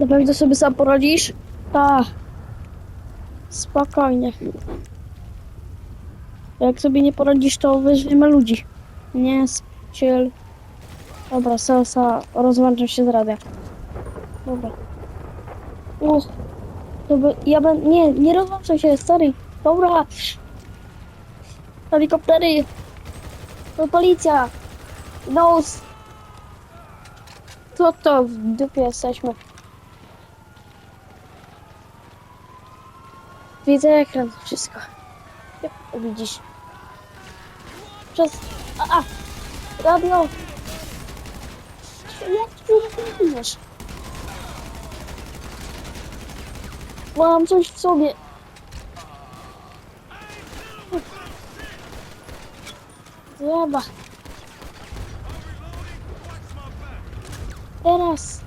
Na pewno sobie sam poradzisz? Tak. Spokojnie. Jak sobie nie poradzisz, to weźmiemy ludzi. Nie, ciel. Dobra, Salsa, rozłączam się z radia. Dobra. Uch. To by, ja będę, nie, nie rozłączam się, stary. Dobra. Helikoptery. To policja. Nos. Co to w dupie jesteśmy? Widzę ekran, wszystko. Jak widzisz? Przez... A, a! Radio! Jak ty robisz? Mam coś w sobie. Zjeba. Teraz.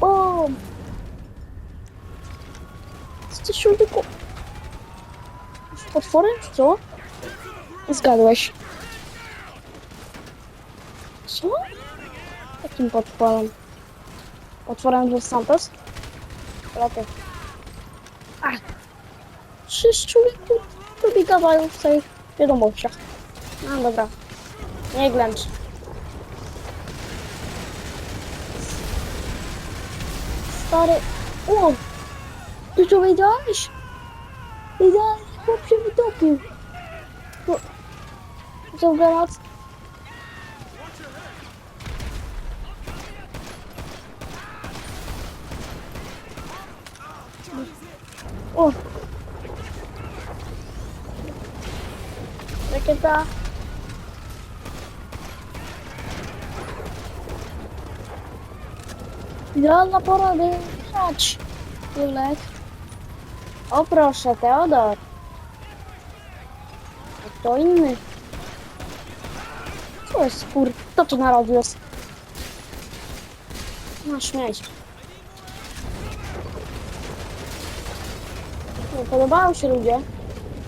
Bum. Się tylko... Potworem, czy co? Zgadłeś. Co? Jakim potworem? Potworem Los Santos? Lepiej. Ach! Przecież człowieku lubi gadają w swoich wiadomościach. No dobra. Nie glęcz. Stary... O! Ty to wiedziałeś? Wiedziałeś, chłop się wytopił. No. Co granat? O! Rakieta. Idealna pora, by. Julek. O proszę, Teodor. A kto inny? Co jest kur... Tu narodził jest? No śmieć. Nie podobają się ludzie.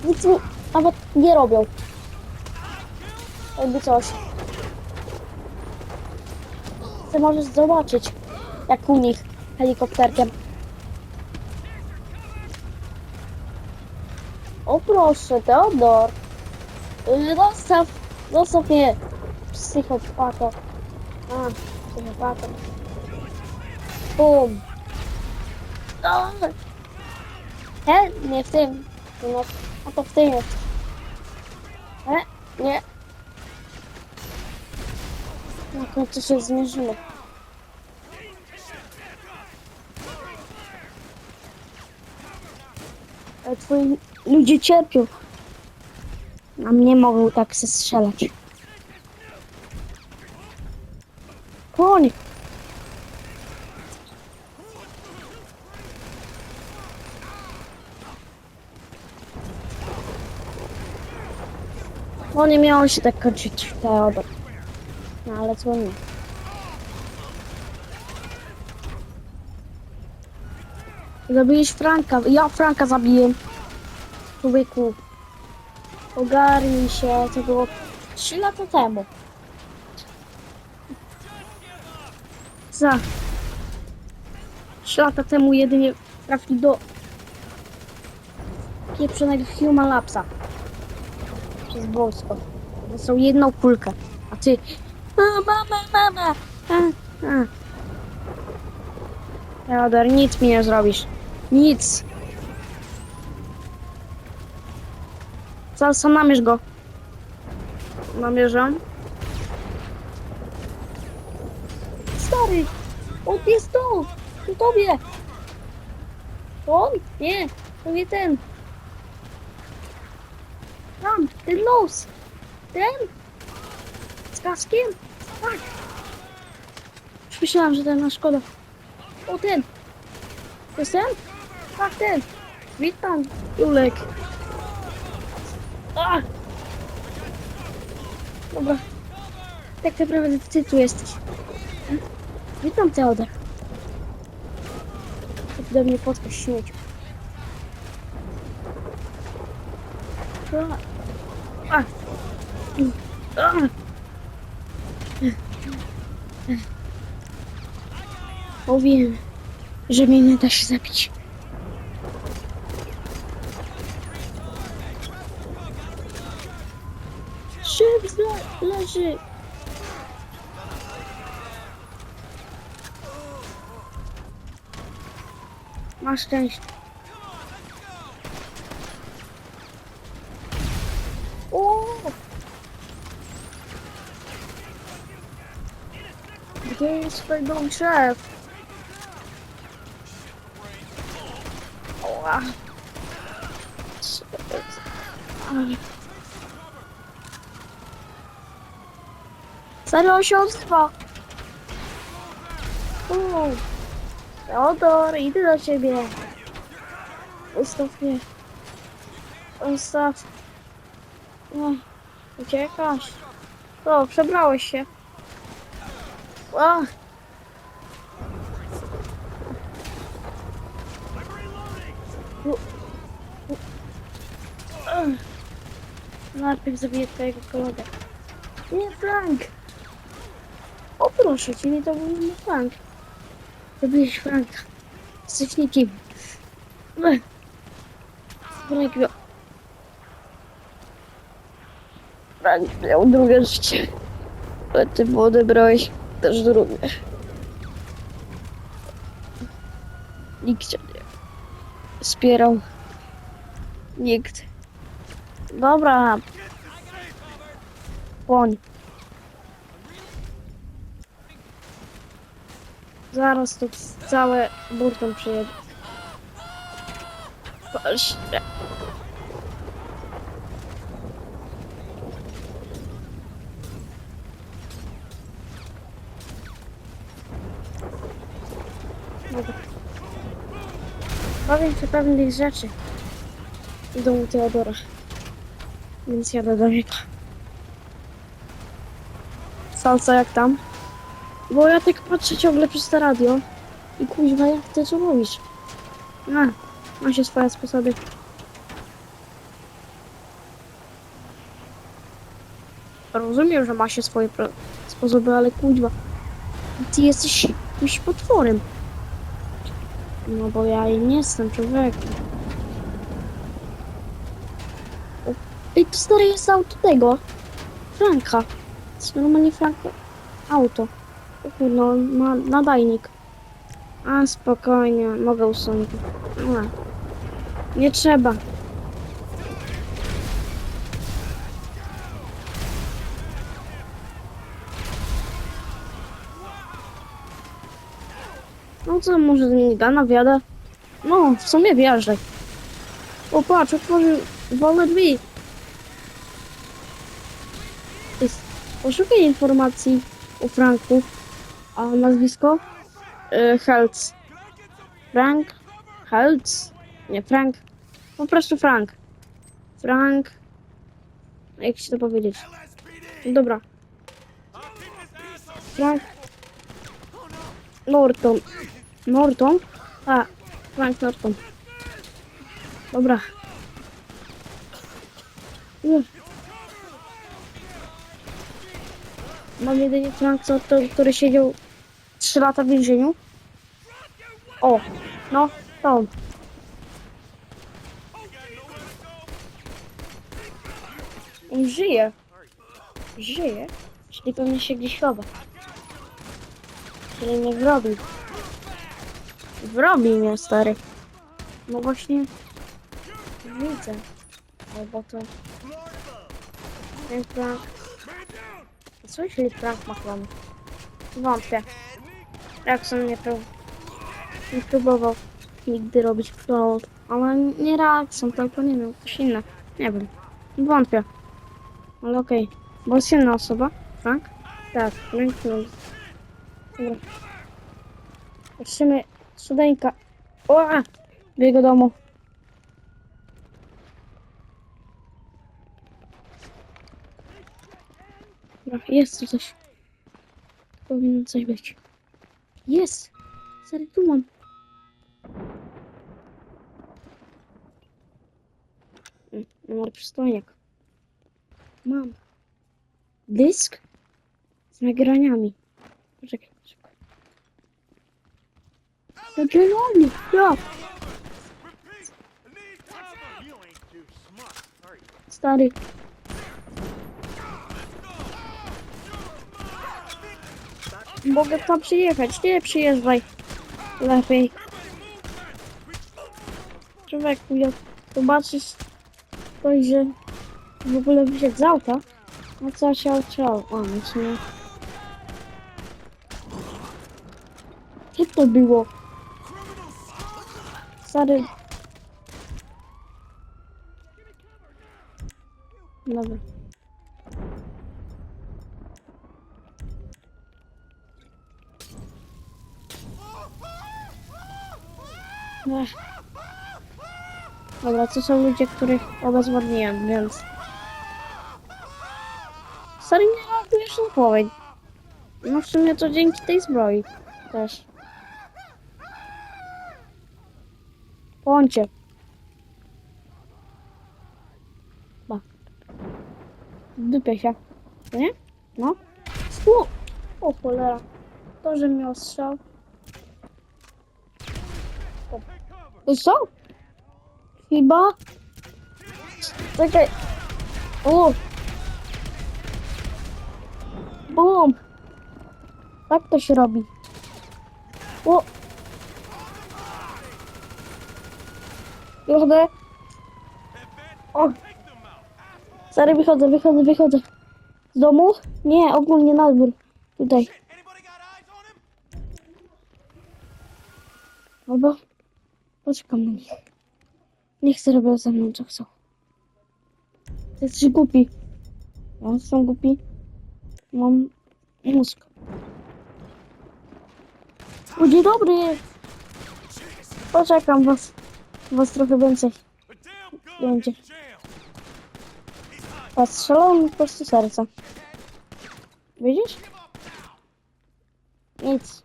Nic mi nawet nie robią. Jakby coś. Ty możesz zobaczyć, jak u nich helikopterkiem. O proszę, Teodor. Yy, Zostaw, zostaw mnie. Psychopato. A, psychopato. Bum. O, He, nie w tym. No, a to w tym jest. He, nie. Na końcu się zmierzymy. Ale twoi ludzie cierpią. A mnie mogą tak se strzelać. Koń! No nie się tak kończyć Teodor. No ale co nie. Zabiłeś Franka. Ja Franka zabiłem. Człowieku. Ogarnij się. To było 3 lata temu. Za. 3 lata temu jedynie trafił do pieprzonego Human Lapsa przez wojsko. Dostał jedną kulkę. A ty. A, mama, mama! A. Teodor, nic mi nie zrobisz. Nic. Salsa, namierz go. Namierzam. Stary! On jest tu! Przy tobie! To on? Nie, to nie ten. Tam, ten nos. Ten? Z kaskiem? Tak. Myślałam, że ten, a szkoda. O, ten. To jest ten? Tak, ten. Witam, Julek. Dobra. Tak naprawdę ty tu jesteś. Witam, Teodor. Ty do mnie podpaść śmieciu. A. Że mnie nie da się zabić. Szyb le leży. Masz szczęście. O! Gdzie jest twój dom szef? Oła. Co to jest? Ale- Serio się. Teodor, idę do ciebie. Ustaw mnie. Ustaw. Uciekasz. O, przebrałeś się. A. U- u- Ugh. Najpierw zabiję twojego kolegę. Nie, Frank! Proszę nie to był Frank. Zabiłeś Franka. Jesteś nikim. Frank miał... Frank miał drugie życie. Ale ty mu odebrałeś też drugie. Nikt cię nie wspierał. Nikt. Dobra. Płoń. Zaraz tu całe burtą się. Dobra. Powiem ci pewnych rzeczy. Idą u Teodora. Więc jadę do niego. Salsa jak tam? Bo ja tak patrzę ciągle przez to radio. I kuźwa, jak ty co robisz? A, ma się swoje sposoby. Rozumiem, że ma się swoje sposoby, ale kuźwa. Ty jesteś jakimś potworem. No bo ja nie jestem człowiekiem. Ej, to stary jest auto tego. Franka. To jest normalnie Franka. Auto. O kurde, on ma nadajnik. A spokojnie, mogę usunąć. A, nie trzeba. No co, może z minigana wjadę? No, w sumie wjeżdżaj. O, patrz, otworzył wolne drzwi. Poszukaj informacji o Franku. A nazwisko? Y, Helc. Frank? Helc? Nie, Frank. Po prostu Frank. Frank. Jak ci to powiedzieć? Dobra. Frank. Norton. Norton? A, Frank Norton. Dobra. Mam jedynie Frank Norton, który siedział 3 lata w więzieniu. O, no, to on. Żyje. Żyje? Czyli pewnie się gdzieś chowa. Czyli mnie wrobił. Wrobił mnie, stary. No właśnie... Widzę. Albo to... Ten Frank... Co jeśli Frank ma klon? Wątpię. Jackson nie, prób... nie próbował nigdy robić klonów. Ale nie Jackson, tylko nie wiem, ktoś inny. Nie wiem. Wątpię. Ale okej. Bo jest jedna osoba. Tak, Frank Klon. Dobra. Patrzymy. Sudeńka. O! Do jego domu. Jest tu coś. Powinno coś być. Jest! Stary, tu mam. Mm, Numer przystojniak. Mam. Dysk z nagraniami. Poczekaj, szybko. No generalnie, ja. Stary. Mogę tam przyjechać. Nie przyjeżdżaj. Lepiej. Człowieku, jak zobaczysz ktoś, że w ogóle wyszedł z auta, no co się odciął? O, nic nie. Co to było? Stary. Dobra. Ech. Dobra, to są ludzie, których obezwładniłem, więc... Stary nie reagujesz na powiedź. No w sumie to dzięki tej zbroi też. Pącie. Ba. Dupie się. Nie? No. O, o cholera. To, że miał strzał. O. To co? Chyba? Czekaj. O! Bum! Tak to się robi. O! Wychodzę. O! Stary, wychodzę, wychodzę, wychodzę. Z domu? Nie, ogólnie na dwór. Tutaj. Anybody poczekam na nich. Nie chcę robić ze mną co chcą. Ty jesteś głupi. Ja są głupi. Mam mózg. O, dzień dobry. Poczekam was. Was trochę więcej. A Będzie. in jam. Was strzelał mi po prostu serca. Widzisz? Nic.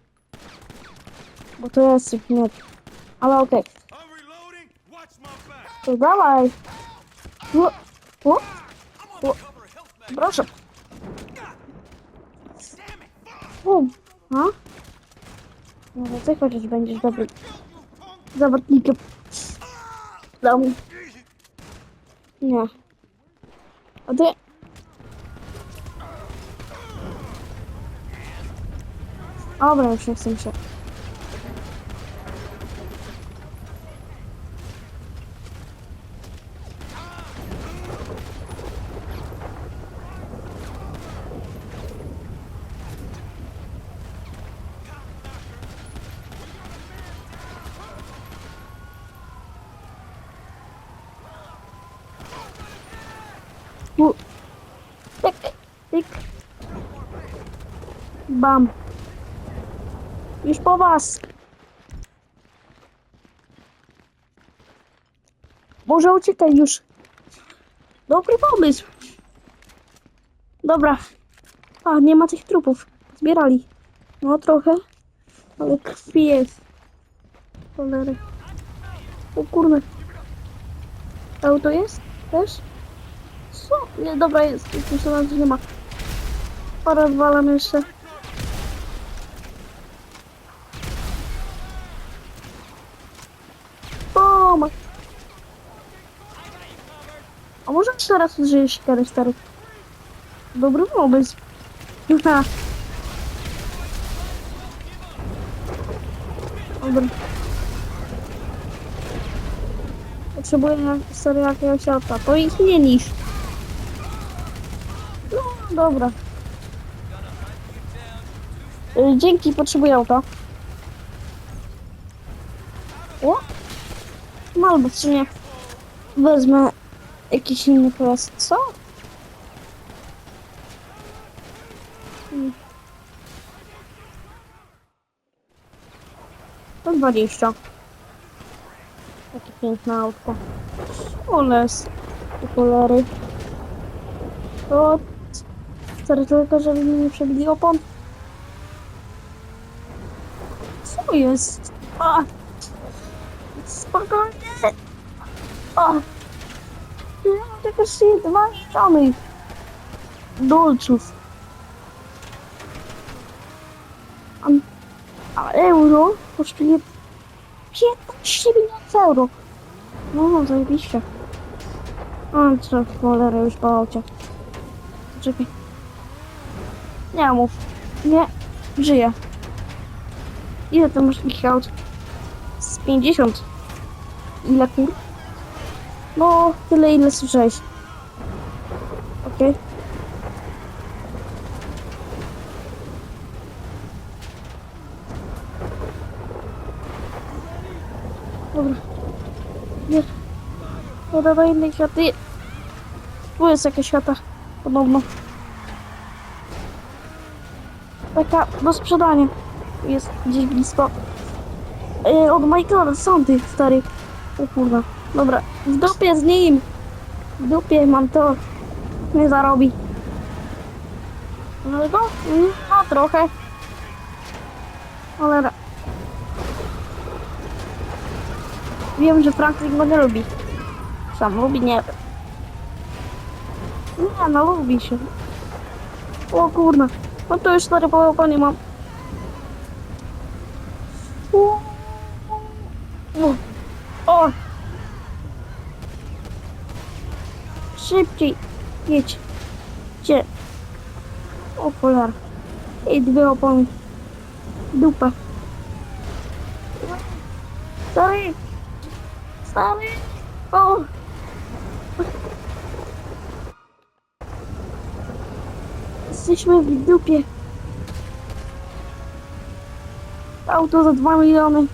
Bo to jest sypniut. Ale okej. To dawaj. O, o, I'm on o, cover a health mag. proszę. Bum. A? Może ty chociaż będziesz dobry zawodnikiem. Domu. Nie. A ty... Dobra, już nie chcę się. U. Tyk, tyk. Bam. Już po was. Może uciekaj już. Dobry pomysł. Dobra. A, nie ma tych trupów. Zbierali. No trochę. Ale krwi jest. Cholery. O kurde. Auto jest? Też? Nie, dobra jest. Już myślałam, że nie ma. Parę walam jeszcze. Bum! A może teraz użyjesz sikary stary? Dobry pomysł. Ha. Dobra. Potrzebuję stary jakiegoś auta. To ich nie niż. Dobra. Y, Dzięki, potrzebuję auta. O? Albo czy nie. Wezmę jakiś inny pojazd. Co? Hmm. To 20. Takie piękne autko. Oles. Do cholery. To... Stary tylko, żeby mi nie przebili opon. Co jest? A! Spokojnie! A! Ja mam tylko jeszcze dwa ściany. Dolców. A, a euro kosztuje 15 milionów euro. No, zajebiście. O, co, cholera, już po aucie. Czekaj. Nie mów. Nie, żyję. Ile to masz takich aut? Z 50. Ile kur? No, tyle ile słyszałeś. Okej. Dobra. Nie. No dawaj innej chaty. Tu jest jakaś chata. Podobno. Taka do sprzedania. Jest gdzieś blisko. Yy, od Michaela, sądy, stary. O kurwa. Dobra, w dupie z nim. W dupie mam to. Nie zarobi. No go? Mm, No trochę. Cholera. Wiem, że Franklin go nie lubi. Sam lubi, nie. Nie, no lubi się. O kurna. No to już stary połapanie nie mam. O! Szybciej. Jedź. Gdzie? O cholera. I dwie opony. Dupa. Stary. Stary. O! Jesteśmy w dupie. Auto za 2 miliony.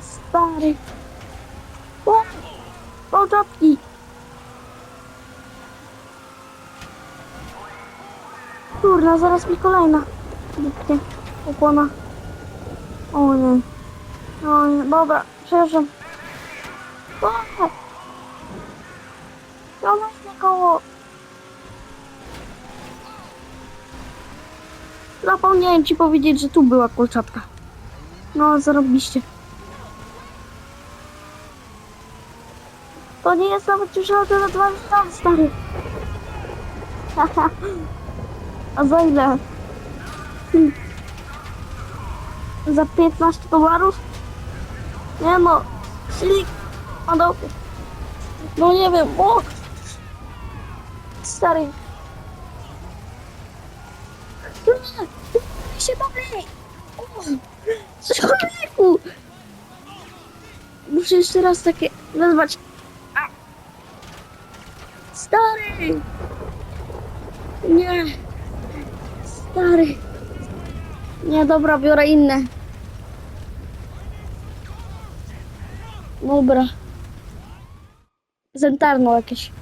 Stary. O! O, czapki. Kurna, zaraz mi kolejna. Dupnie. Opłona. O nie. O nie, dobra, przepraszam. O! Ja myślę koło. Zapomniałem ci powiedzieć, że tu była kolczatka. No, zarobiliście. To nie jest nawet już na dwa miliony, stary. A za ile? Hmm. Za 15 dolarów? Nie no. A no, no nie wiem, o! Stary. Nie, się bawię. O, Człowieku! Muszę jeszcze raz takie nazwać. Stary! Nie. Stary. Nie, dobra, biorę inne. Dobra. Zentarno jakieś.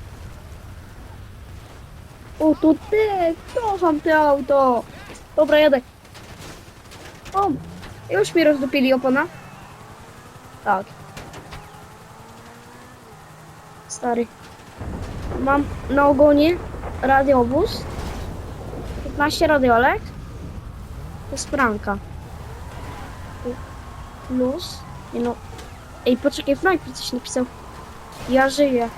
O, to ty! Kocham te auto! Dobra, jadę. O, już mi rozdupili opona. Tak. Stary. Mam na ogonie radiowóz. 15 radiolek. To jest pranka. Plus. Nie no. Ej, poczekaj, Frank mi coś napisał. Ja żyję.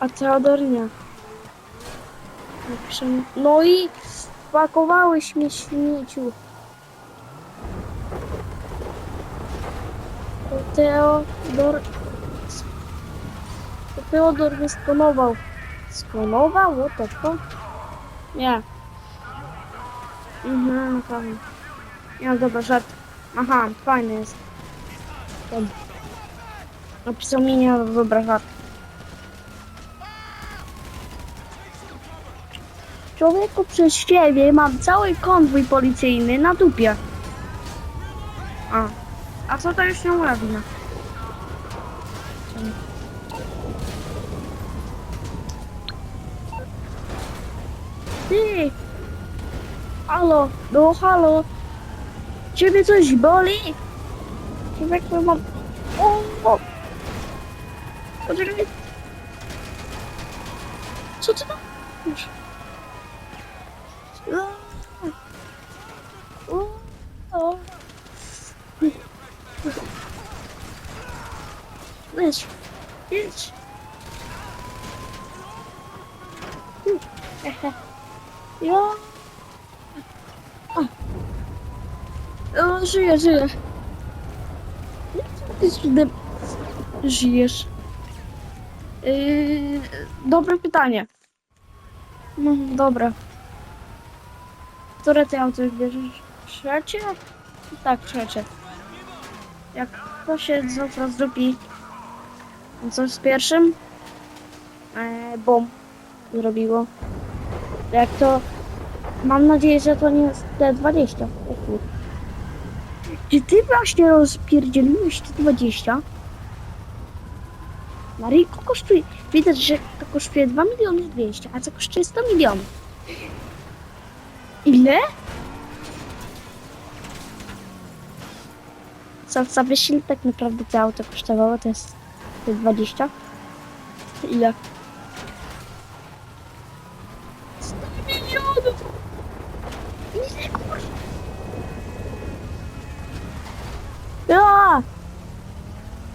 A Teodor nie. Napiszę mi. No i spakowałeś mnie śmieciu. Teodor... Teodor mnie sklonował. Sklonował? What the? Nie. Mhm, tam. Ja, dobra, żart. Aha, fajny jest. Dobra. Napisał mi nie, dobra, żart. Człowieku, przez ciebie mam cały konwój policyjny na dupie. A. A co to już nie ładne? Ty! Halo, no halo! Ciebie coś boli? Człowieku, mam... O, o! Co ty tam? Jedź, jedź. Ja. O. Żyję, żyję. Ty cudem żyjesz? Yy, dobre pytanie. No, dobra. Które ty auto już bierzesz? Trzecie? Tak, trzecie. Jak to się zawsze zrobi coś z pierwszym? E, bom zrobiło. Jak to... Mam nadzieję, że to nie jest T20. O kur... Czy ty właśnie rozpierdzieliłeś T20? Na rynku kosztuje... Widać, że to kosztuje 2 miliony 200, a co kosztuje 100 milionów. Ile? Za, za wysiłek tak naprawdę to auto kosztowało, to jest te 20. Ile? 100 milionów! Ile kurwa?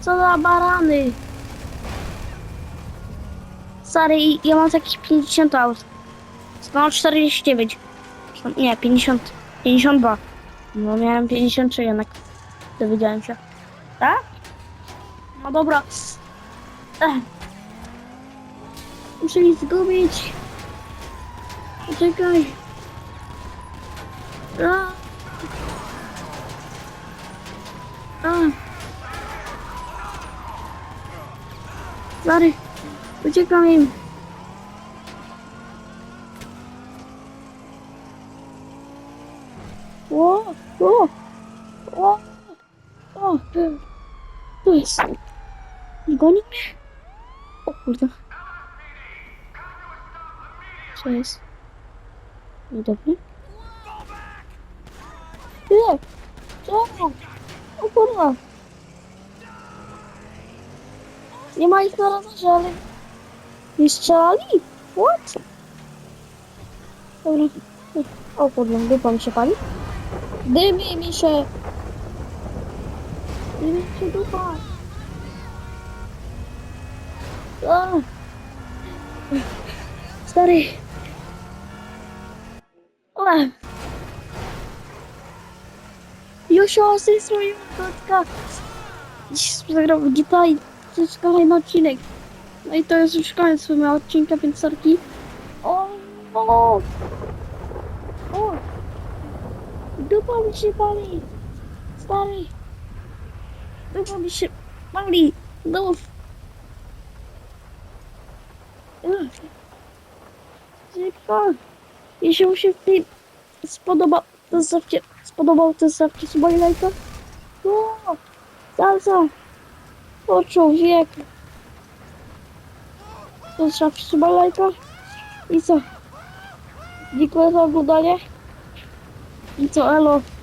Co za barany! Stary, ja mam jakieś 50 aut. Mam 49. Nie, 50. 52. No miałem 53 jednak. Dowiedziałem się. Tak? No dobra. Ech. Muszę ich zgubić. Poczekaj. A. A. Stary, uciekam im. O, o, o, o, to jest. Nie goni mnie? O kurde. Co jest? Niedobry? Nie! Czemu? O kurwa! Nie ma ich na radarze, ale... Nie strzelali? What? Dobra. O kurde, dupa mi się pali. Dymi mi się! Dymi mi się dupa! A. Stary! O. Josio, z tej strony kotka! Dziś zagrał w GTA i to jest kolejny odcinek. No i to jest już koniec mojego odcinka, więc sorki. O! O! O! Dupa mi się pali! Stary! Dupa mi się pali! No! Szybko! Jeśli mu się film spodobał, to zostawcie, spodobał, to zostawcie suba lajka. O! Salsa! O człowiek! To zostawcie suba lajka. I co? Dziękuję za oglądanie. I co, elo?